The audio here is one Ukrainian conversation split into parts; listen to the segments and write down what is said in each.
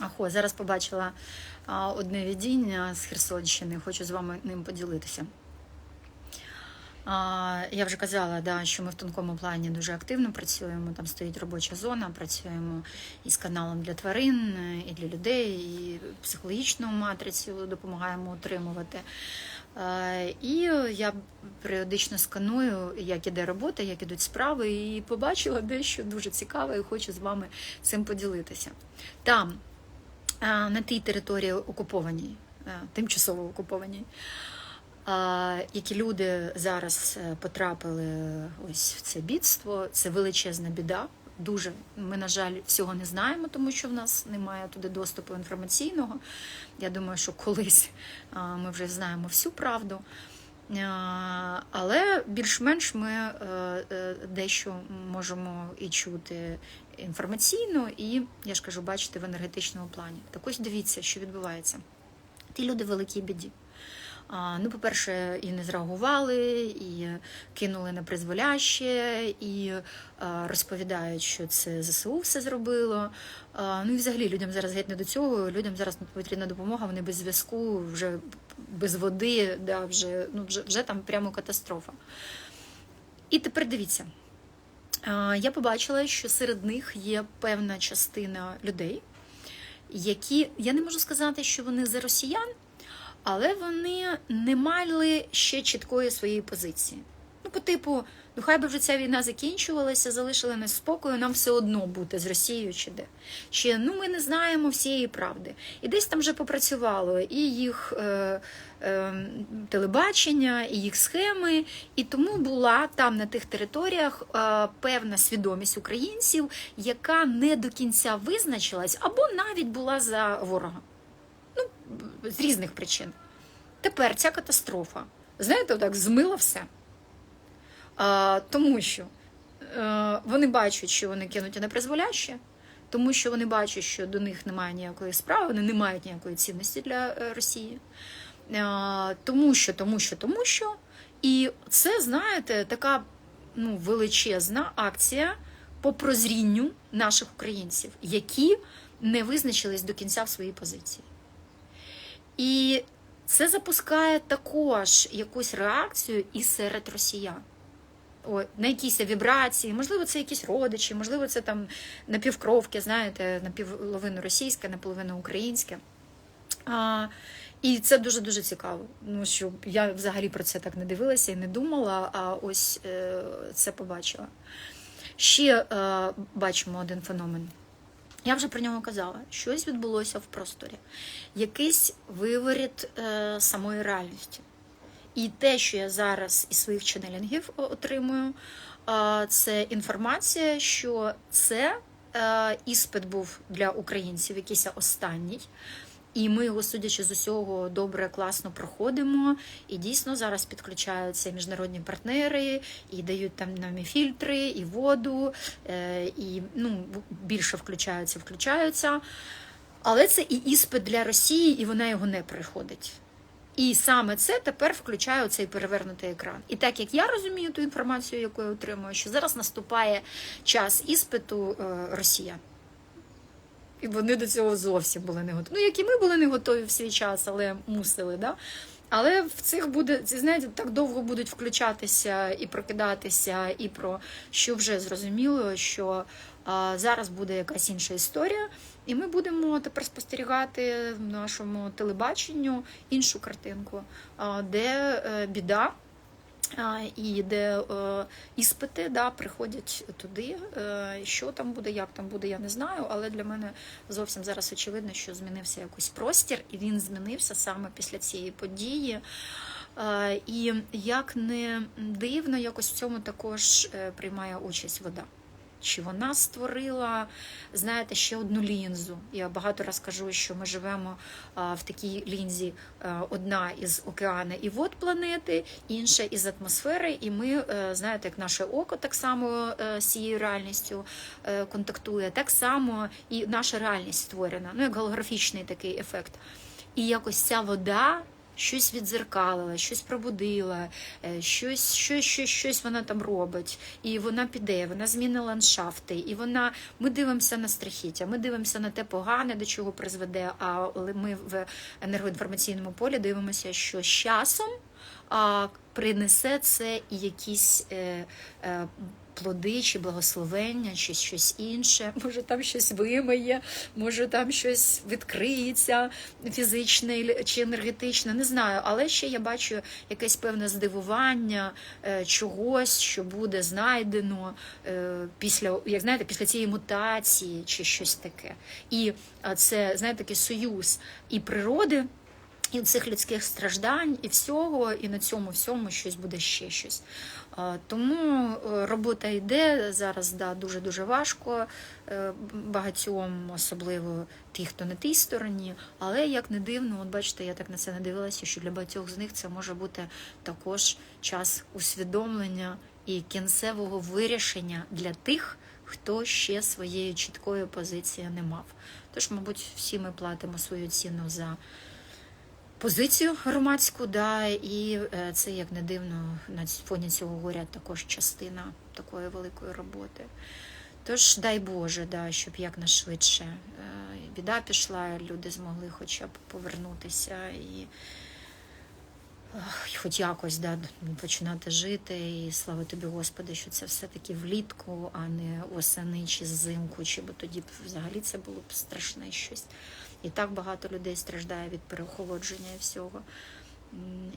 Ахо, зараз побачила одне видіння з Херсонщини, хочу з вами ним поділитися. Я вже казала, да, що ми в тонкому плані дуже активно працюємо. Там стоїть робоча зона, працюємо із каналом для тварин, і для людей, і психологічну матрицю допомагаємо утримувати. І я періодично сканую, як іде робота, як ідуть справи, і побачила дещо дуже цікаве, і хочу з вами цим поділитися. Там, на тій території окупованій, тимчасово окупованій, які люди зараз е, потрапили ось в це бідство, це величезна біда. Дуже ми, на жаль, всього не знаємо, тому що в нас немає туди доступу інформаційного. Я думаю, що колись ми вже знаємо всю правду. Але більш-менш ми е, е, дещо можемо і чути інформаційно, і я ж кажу, бачити в енергетичному плані. Так ось дивіться, що відбувається. Ті люди в великій біді. Ну, по-перше, і не зреагували, і кинули на призволяще, і розповідають, що це ЗСУ все зробило. Ну і взагалі людям зараз геть не до цього. Людям зараз потрібна допомога, вони без зв'язку, вже без води, да, вже, ну, вже, вже там прямо катастрофа. І тепер дивіться. Я побачила, що серед них є певна частина людей, які я не можу сказати, що вони за росіян, але вони не мали ще чіткої своєї позиції. Ну, по типу, ну хай би вже ця війна закінчувалася, залишили нас спокою, нам все одно бути з Росією чи де. Ще ну ми не знаємо всієї правди. І десь там вже попрацювало і їх е, е, телебачення, і їх схеми. І тому була там на тих територіях е, певна свідомість українців, яка не до кінця визначилась, або навіть була за ворога з різних причин. Тепер ця катастрофа, знаєте, так змила все. А, Тому що а, вони бачать, що вони кинуті на призволяще, тому що вони бачать, що до них немає ніякої справи, вони не мають ніякої цінності для е, Росії. А, Тому що, тому що, тому що. І це, знаєте, така ну, величезна акція по прозрінню наших українців, які не визначились до кінця в своїй позиції. І це запускає також якусь реакцію і серед росіян. О, на якісь вібрації, можливо, це якісь родичі, можливо, це там напівкровки, знаєте, напівполовину російське, наполовину українське. А, І це дуже-дуже цікаво. Ну, що я взагалі про це так не дивилася і не думала, а ось е, це побачила. Ще е, бачимо один феномен. Я вже про нього казала, щось відбулося в просторі, якийсь виворіт е, самої реальності. І те, що я зараз із своїх ченелінгів отримую, е, це інформація, що це е, іспит був для українців, якийсь останній. І ми його, судячи з усього, добре, класно проходимо. І дійсно зараз підключаються міжнародні партнери, і дають там нам фільтри, і воду, е, і ну, більше включаються, включаються. Але це і іспит для Росії, і вона його не приходить. І саме це тепер включає цей перевернутий екран. І так як я розумію ту інформацію, яку я отримую, що зараз наступає час іспиту е, росіян. І вони до цього зовсім були не готові. Ну, як і ми були не готові в свій час, але мусили. Да? Але в цих буде, ці знаєте, так довго будуть включатися і прокидатися, і про що вже зрозуміло, що а, зараз буде якась інша історія, і ми будемо тепер спостерігати в нашому телебаченню іншу картинку, а, де е, біда. І де е, іспити да, приходять туди. Е, що там буде, як там буде, я не знаю. Але для мене зовсім зараз очевидно, що змінився якийсь простір, і він змінився саме після цієї події. Е, і як не дивно, якось в цьому також приймає участь вода. Чи вона створила, знаєте, ще одну лінзу? Я багато раз кажу, що ми живемо в такій лінзі одна із океану і вод планети, інша із атмосфери. І ми, е, знаєте, як наше око так само е, з цією реальністю е, контактує, так само і наша реальність створена, ну як голографічний такий ефект. І якось ця вода щось відзеркалила, щось пробудила, е, щось, щось, щось, щось вона там робить. І вона піде, вона змінить ландшафти, і вона. Ми дивимося на страхіття, ми дивимося на те погане, до чого призведе. Але ми в енергоінформаційному полі дивимося, що з часом а, принесе це якісь е, е, плоди чи благословення, чи щось інше. Може, там щось вимиє, може там щось відкриється фізичне чи енергетичне, не знаю. Але ще я бачу якесь певне здивування е, чогось, що буде знайдено е, після, як знаєте, після цієї мутації чи щось таке. І це, знаєте, такий союз і природи. І цих людських страждань, і всього, і на цьому всьому щось буде ще щось. А, Тому е, робота йде зараз да, дуже дуже важко е, багатьом, особливо ті, хто на тій стороні. Але як не дивно, от бачите, я так на це не дивилася, що для багатьох з них це може бути також час усвідомлення і кінцевого вирішення для тих, хто ще своєї чіткої позиції не мав. Тож, мабуть, всі ми платимо свою ціну за позицію громадську, да, і е, це як не дивно на фоні цього горя також частина такої великої роботи. Тож, дай Боже, да, щоб якнайшвидше е, біда пішла, люди змогли хоча б повернутися і хоч якось да, починати жити. І слава тобі, Господи, що це все-таки влітку, а не осени чи взимку, чи бо тоді б взагалі це було б страшне щось. І так багато людей страждає від переохолодження і всього.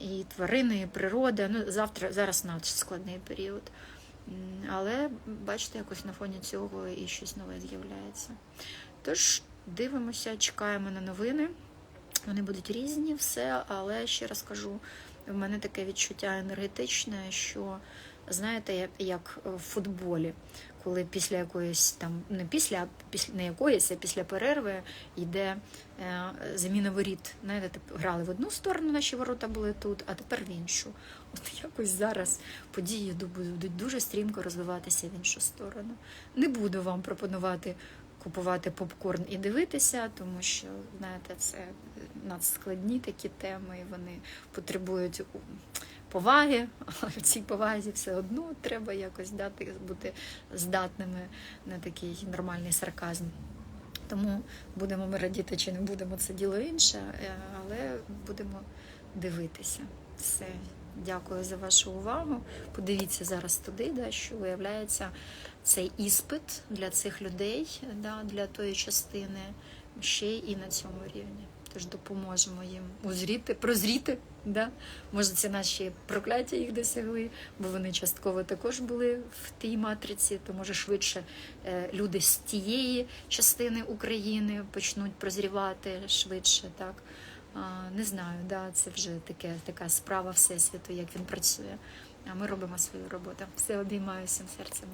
І тварини, і природа. Ну, завтра, зараз надто складний період. Але бачите, якось на фоні цього і щось нове з'являється. Тож дивимося, чекаємо на новини. Вони будуть різні, все, але ще раз кажу, в мене таке відчуття енергетичне, що знаєте, як, в футболі, коли після якоїсь там не після, після не якоїсь, а після перерви йде е, заміна воріт. Знаєте, грали в одну сторону, наші ворота були тут, а тепер в іншу. От якось зараз події будуть дуже стрімко розвиватися в іншу сторону. Не буду вам пропонувати купувати попкорн і дивитися, тому що знаєте, це надскладні такі теми, і вони потребують поваги, а в цій повазі все одно треба якось дати бути здатними на такий нормальний сарказм. Тому будемо ми радіти чи не будемо, це діло інше, е, але будемо дивитися. Все. Дякую за вашу увагу. Подивіться зараз туди, да, що виявляється цей іспит для цих людей, да, для тої частини, ще і на цьому рівні. Тож допоможемо їм узріти, прозріти. Да? Може, це наші прокляття їх досягли, бо вони частково також були в тій матриці, то може швидше е, люди з тієї частини України почнуть прозрівати швидше. Так? Не знаю, да, це вже таке, така справа Всесвіту, як він працює. А ми робимо свою роботу. Все обіймаю всім серцем.